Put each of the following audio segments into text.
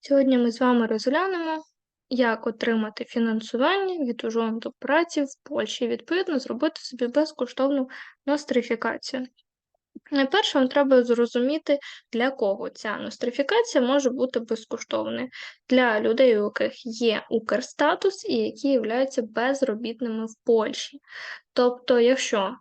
Сьогодні ми з вами розглянемо, як отримати фінансування від ужонду праці в Польщі відповідно, зробити собі безкоштовну нострифікацію. Найперше, вам треба зрозуміти, для кого ця нострифікація може бути безкоштовною. Для людей, у яких є Укрстатус і які являються безробітними в Польщі. Тобто, якщо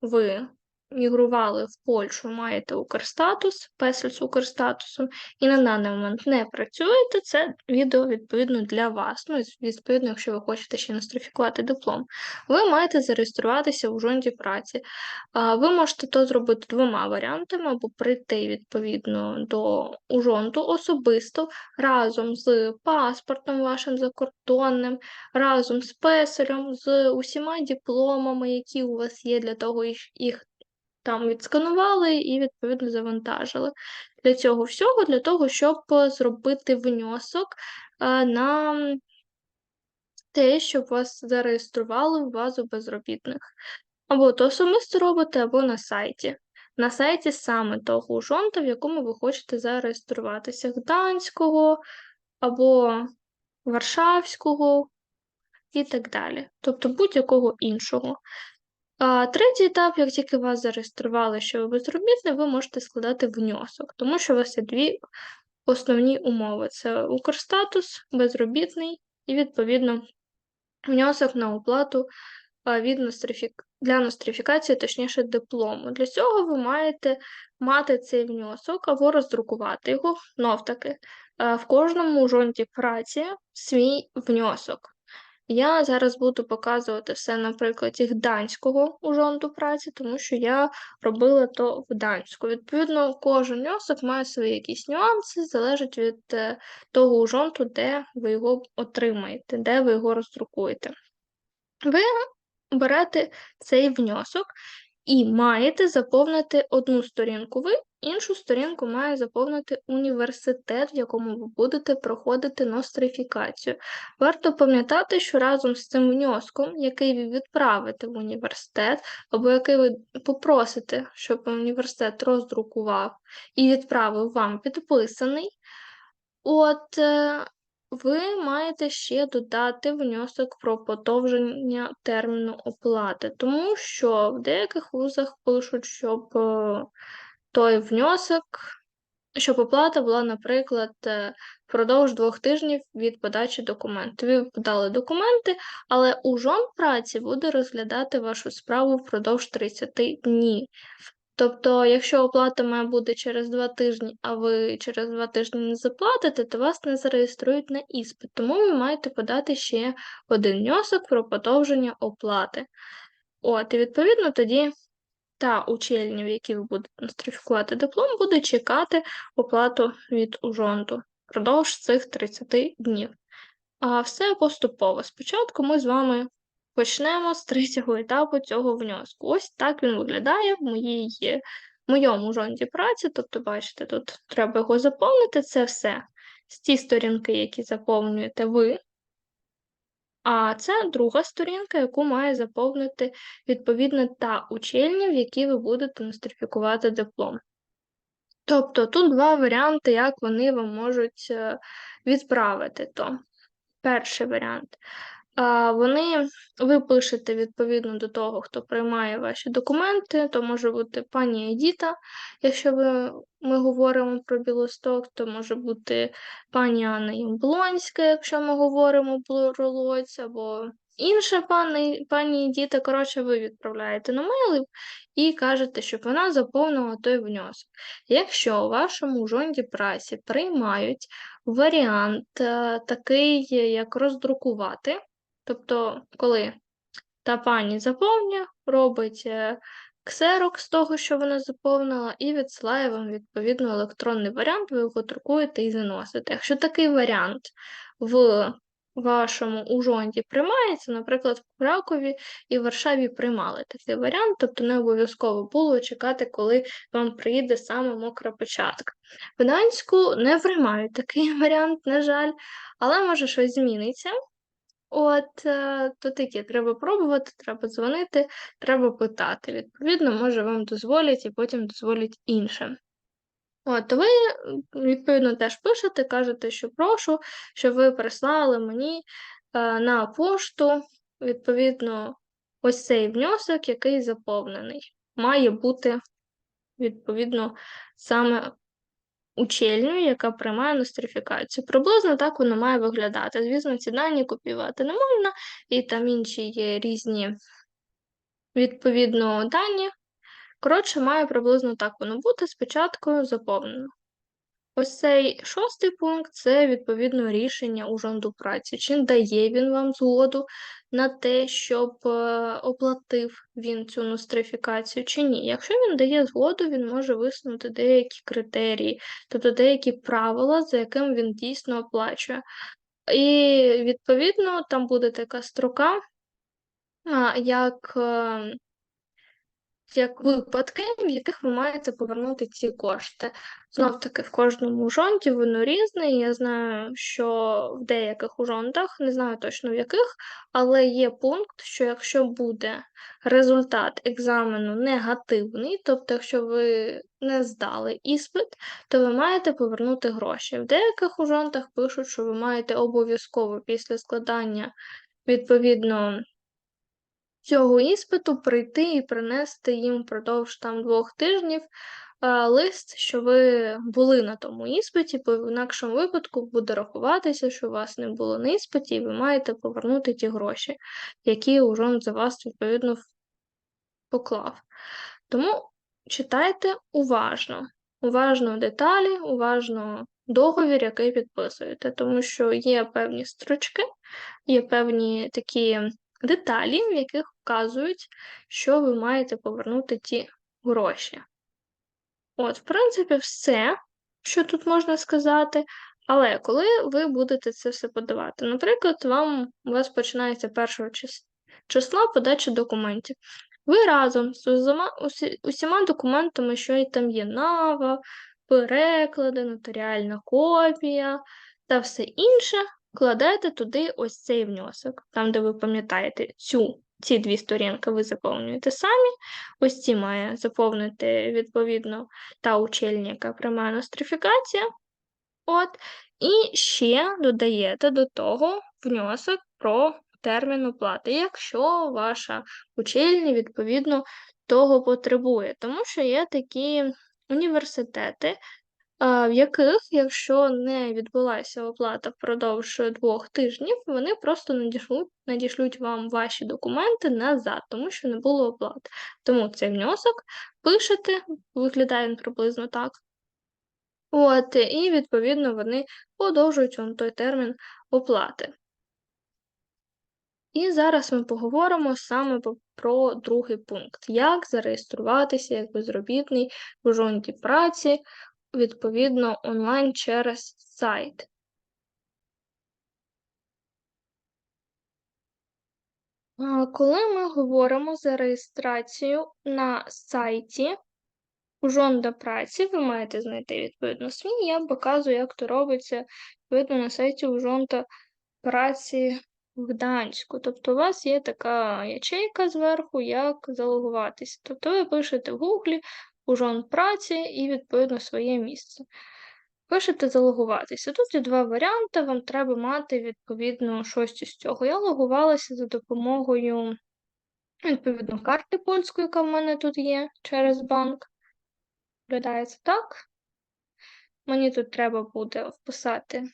ви мігрували в Польщу, маєте Укрстатус, песель з Укрстатусом, і на даний момент не працюєте, це відео відповідно для вас. Ну, відповідно, якщо ви хочете ще нострифікувати диплом, ви маєте зареєструватися в жонді праці. Ви можете то зробити двома варіантами, або прийти відповідно до ужонту особисто разом з паспортом вашим закордонним, разом з песелем, з усіма дипломами, які у вас є, для того їх там відсканували і, відповідно, завантажили. Для цього всього, для того, щоб зробити внесок на те, щоб вас зареєстрували в базу безробітних. Або то особисто робите, або на сайті. На сайті саме того жонта, в якому ви хочете зареєструватися Гданського або Варшавського і так далі. Тобто будь-якого іншого. А Третій етап, як тільки вас зареєстрували, що ви безробітний, ви можете складати внесок, тому що у вас є дві основні умови: це Укрстатус, безробітний і, відповідно, внесок на оплату від нострифік... для нострифікації, точніше, диплому. Для цього ви маєте мати цей внесок або роздрукувати його, знов таки, в кожному жонті праці свій внесок. Я зараз буду показувати все на прикладі гданського ужонту праці, тому що я робила то в Данську. Відповідно, кожен нюансик має свої якісь нюанси, залежить від е, того ужонту, де ви його отримаєте, де ви його роздрукуєте. Ви берете цей внесок і маєте заповнити одну сторінку ви, іншу сторінку має заповнити університет, в якому ви будете проходити нострифікацію. Варто пам'ятати, що разом з цим внеском, який ви відправите в університет, або який ви попросите, щоб університет роздрукував і відправив вам підписаний, от е, ви маєте ще додати внесок про подовження терміну оплати, тому що в деяких вузах пишуть, щоб е, той внесок, щоб оплата була, наприклад, е, впродовж двох тижнів від подачі документів. Ви подали документи, але ужон праці буде розглядати вашу справу впродовж 30 днів. Тобто, якщо оплата має бути через два тижні, а ви через два тижні не заплатите, то вас не зареєструють на іспит. Тому ви маєте подати ще один внесок про подовження оплати. От, і відповідно тоді та учельня, в якій ви будете нострифікувати диплом, буде чекати оплату від ужонту впродовж цих 30 днів. А все поступово. Спочатку ми з вами Почнемо з третього етапу цього внеску. Ось так він виглядає в моїй, моєму жонді праці. Тобто, бачите, тут треба його заповнити. Це все з ті сторінки, які заповнюєте ви. А це друга сторінка, яку має заповнити відповідно та учельня, в якій ви будете нострифікувати диплом. Тобто тут два варіанти, як вони вам можуть е, відправити то. Перший варіант. Вони ви пишете відповідно до того, хто приймає ваші документи, то може бути пані Едіта, якщо ви, ми говоримо про Білосток, то може бути пані Анна Ямблонська, якщо ми говоримо про Лоць, або інша пані пані Едіта, коротше, ви відправляєте на мейл і кажете, щоб вона заповнила той внесок. Якщо у вашому жонді прасі приймають варіант е, такий, як роздрукувати, Тобто, коли та пані заповнює, робить е, ксерок з того, що вона заповнила, і відсилає вам відповідно електронний варіант, ви його друкуєте і заносите. Якщо такий варіант в вашому ужонді приймається, наприклад, в Кракові і в Варшаві приймали такий варіант, тобто не обов'язково було чекати, коли вам приїде саме мокра початка. В Данську не приймають такий варіант, на жаль, але може щось зміниться. От, е, то таке, треба пробувати, треба дзвонити, треба питати. Відповідно, може вам дозволять і потім дозволять іншим. От, ви, відповідно, теж пишете, кажете, що прошу, щоб ви прислали мені е, на пошту, відповідно, ось цей внесок, який заповнений. Має бути, відповідно, саме учельною, яка приймає нострифікацію. Приблизно так воно має виглядати. Звісно, ці дані копіювати не можна, і там інші є різні, відповідно, дані. Коротше, має приблизно так воно бути спочатку заповнено. Ось цей шостий пункт це відповідно рішення урządu праці. Чи дає він вам згоду на те, щоб е, оплатив він цю нострифікацію, чи ні. Якщо він дає згоду, він може висунути деякі критерії, тобто деякі правила, за яким він дійсно оплачує. І, відповідно, там буде така строка, як ем, як випадки, в яких ви маєте повернути ці кошти. Знов таки, в кожному жонті воно різне. Я знаю, що в деяких ужонтах, не знаю точно в яких, але є пункт, що якщо буде результат екзамену негативний, тобто, якщо ви не здали іспит, то ви маєте повернути гроші. В деяких ужонтах пишуть, що ви маєте обов'язково після складання відповідно цього іспиту прийти і принести їм впродовж там двох тижнів лист, що ви були на тому іспиті, бо в інакшому випадку буде рахуватися, що у вас не було на іспиті, і ви маєте повернути ті гроші, які ужон за вас відповідно поклав. Тому читайте уважно, уважно деталі, уважно договір, який підписуєте, тому що є певні строчки, є певні такі деталі, в яких вказують, що ви маєте повернути ті гроші. От, в принципі, все, що тут можна сказати. Але коли ви будете це все подавати, наприклад, вам у вас починається першого числа подача документів. Ви разом з усіма, документами, що там є нава, переклади, нотаріальна копія та все інше, кладете туди ось цей внесок, там, де ви пам'ятаєте цю. Ці дві сторінки ви заповнюєте самі. Ось ці має заповнити, відповідно, та учельня, яка приймає нострифікація. От. І ще додаєте до того внесок про термін оплати, якщо ваша учельня, відповідно, того потребує. Тому що є такі університети, в яких, якщо не відбулася оплата впродовж двох тижнів, вони просто надішлють надішлють вам ваші документи назад, тому що не було оплати. Тому цей внесок пишете, виглядає він приблизно так. От, І, відповідно, вони подовжують вам той термін оплати. І зараз ми поговоримо саме про другий пункт: як зареєструватися як безробітний в жонті праці відповідно онлайн через сайт. Коли ми говоримо за реєстрацію на сайті Ужонда праці, ви маєте знайти відповідно свій. Я показую, як то робиться відповідно на сайті Ужонда праці в Гданську. Тобто, у вас є така ячейка зверху, як залогуватися. Тобто, ви пишете в Гуглі ужон праці і, відповідно, своє місце. Пишете залогуватися. Тут є два варіанти, вам треба мати, відповідно, щось із цього. Я логувалася за допомогою, відповідно, карти польської, яка в мене тут є, через банк. Виглядається так. Мені тут треба буде вписати,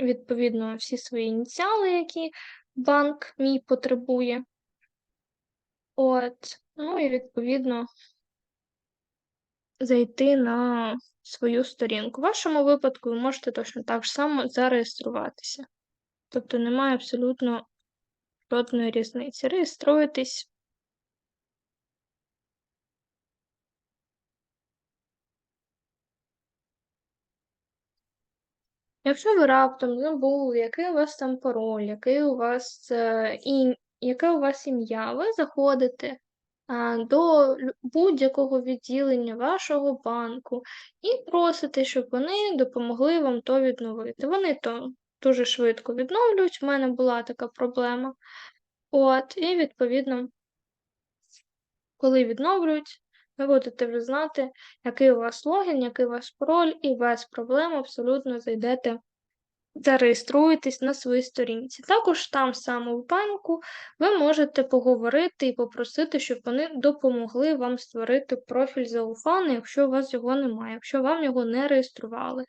відповідно, всі свої ініціали, які банк мій потребує. От, ну і відповідно зайти на свою сторінку. В вашому випадку ви можете точно так само зареєструватися. Тобто немає абсолютно жодної різниці. Реєструєтесь. Якщо ви раптом забули, який у вас там пароль, який у вас е, і, яке у вас ім'я, ви заходите до будь-якого відділення вашого банку і просите, щоб вони допомогли вам то відновити. Вони то дуже швидко відновлюють, у мене була така проблема. От, І, відповідно, коли відновлюють, ви будете вже знати, який у вас логін, який у вас пароль, і без проблем абсолютно зайдете зареєструєтесь на своїй сторінці. Також там саме в банку ви можете поговорити і попросити, щоб вони допомогли вам створити профіль зауфану, якщо у вас його немає, якщо вам його не реєстрували.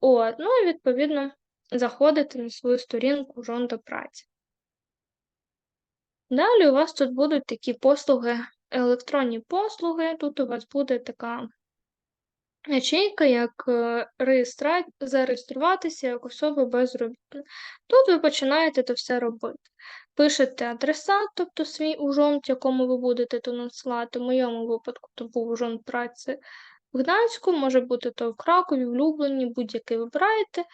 От, Ну і відповідно заходите на свою сторінку жонда праці. Далі у вас тут будуть такі послуги, електронні послуги. Тут у вас буде така ячейка, як е, реєстра... зареєструватися як особа безробітна. Тут ви починаєте це все робити. Пишете адреса, тобто свій ужонт, якому ви будете то надсилати. В моєму випадку то був ужонт праці в Гданську, може бути то в Кракові, в Люблені, будь-який вибираєте.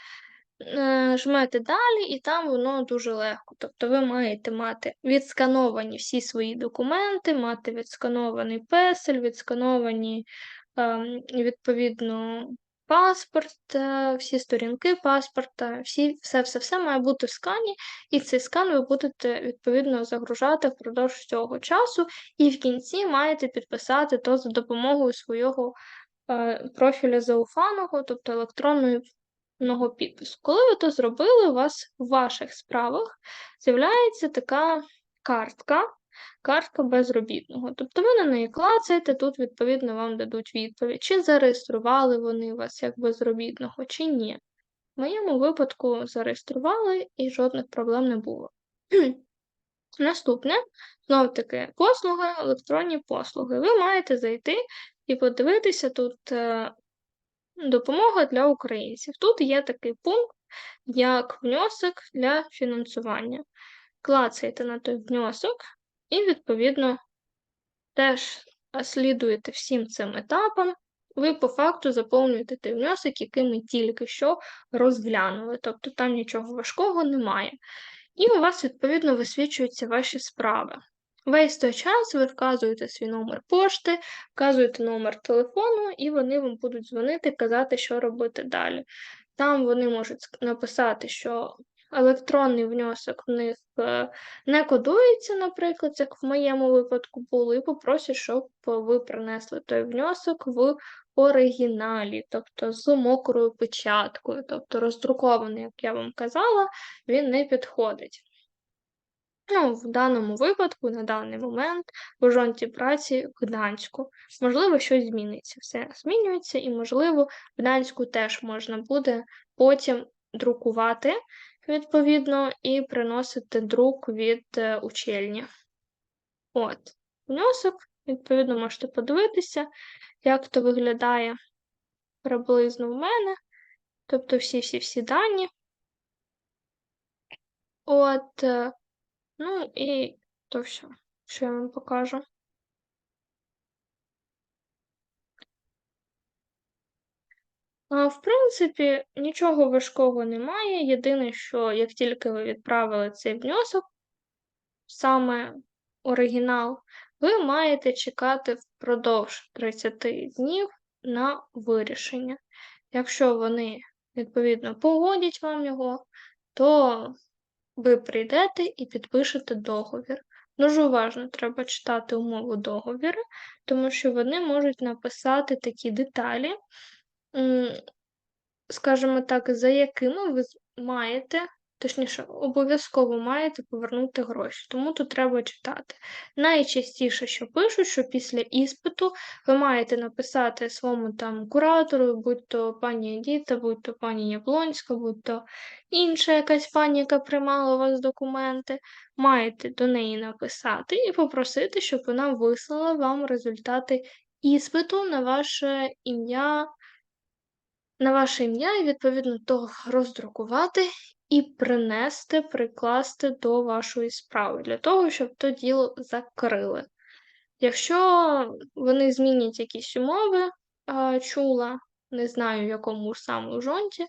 Е, жмете далі, і там воно дуже легко. Тобто ви маєте мати відскановані всі свої документи, мати відсканований песель, відскановані відповідно паспорт, е, всі сторінки паспорта, всі, все-все-все має бути в скані, і цей скан ви будете відповідно загружати впродовж цього часу, і в кінці маєте підписати то за допомогою свого е, профіля зауфаного, тобто електронної підпису. Коли ви то зробили, у вас в ваших справах з'являється така картка, картка безробітного. Тобто ви на неї клацаєте, тут, відповідно, вам дадуть відповідь, чи зареєстрували вони вас як безробітного, чи ні. В моєму випадку зареєстрували і жодних проблем не було. Наступне, знов таки, послуги, електронні послуги. Ви маєте зайти і подивитися тут е, Допомога для українців. Тут є такий пункт, як внесок для фінансування. Клацаєте на той внесок і, відповідно, теж слідуєте всім цим етапам. Ви по факту заповнюєте той внесок, який ми тільки що розглянули. Тобто там нічого важкого немає. І у вас, відповідно, висвічуються ваші справи. Весь той час ви вказуєте свій номер пошти, вказуєте номер телефону, і вони вам будуть дзвонити, казати, що робити далі. Там вони можуть написати, що електронний внесок в них е, не кодується, наприклад, як в моєму випадку було, і попросять, щоб ви принесли той внесок в оригіналі, тобто з мокрою печаткою, тобто роздрукований, як я вам казала, він не підходить. Ну, в даному випадку, на даний момент, у жонті праці в Гданську. Можливо, щось зміниться. Все змінюється, і, можливо, в Гданську теж можна буде потім друкувати, відповідно, і приносити друк від е, учельні. От, внесок, відповідно, можете подивитися, як то виглядає приблизно в мене. Тобто всі-всі-всі дані. От. Е, Ну і то все, що я вам покажу. В принципі, нічого важкого немає. Єдине, що як тільки ви відправили цей внесок, саме оригінал, ви маєте чекати впродовж 30 днів на вирішення. Якщо вони, відповідно, погодять вам його, то ви прийдете і підпишете договір. Дуже уважно треба читати умову договіру, тому що вони можуть написати такі деталі, скажімо так, за якими ви маєте Точніше, обов'язково маєте повернути гроші, тому тут треба читати. Найчастіше, що пишуть, що після іспиту ви маєте написати своєму там куратору, будь-то пані Едіта, будь-то пані Яблонська, будь-то інша якась пані, яка приймала у вас документи, маєте до неї написати і попросити, щоб вона вислала вам результати іспиту на ваше ім'я. На ваше ім'я і, відповідно, того роздрукувати і принести, прикласти до вашої справи, для того, щоб то діло закрили. Якщо вони змінять якісь умови чула, не знаю, в якому саме жонті,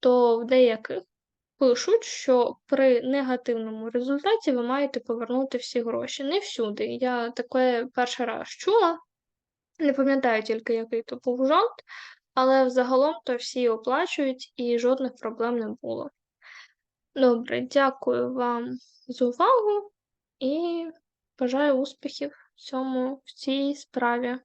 то в деяких пишуть, що при негативному результаті ви маєте повернути всі гроші. Не всюди. Я таке перший раз чула, не пам'ятаю тільки, який то був жонт, але взагалом то всі оплачують і жодних проблем не було. Добре, дякую вам за увагу і бажаю успіхів в цьому в цій справі.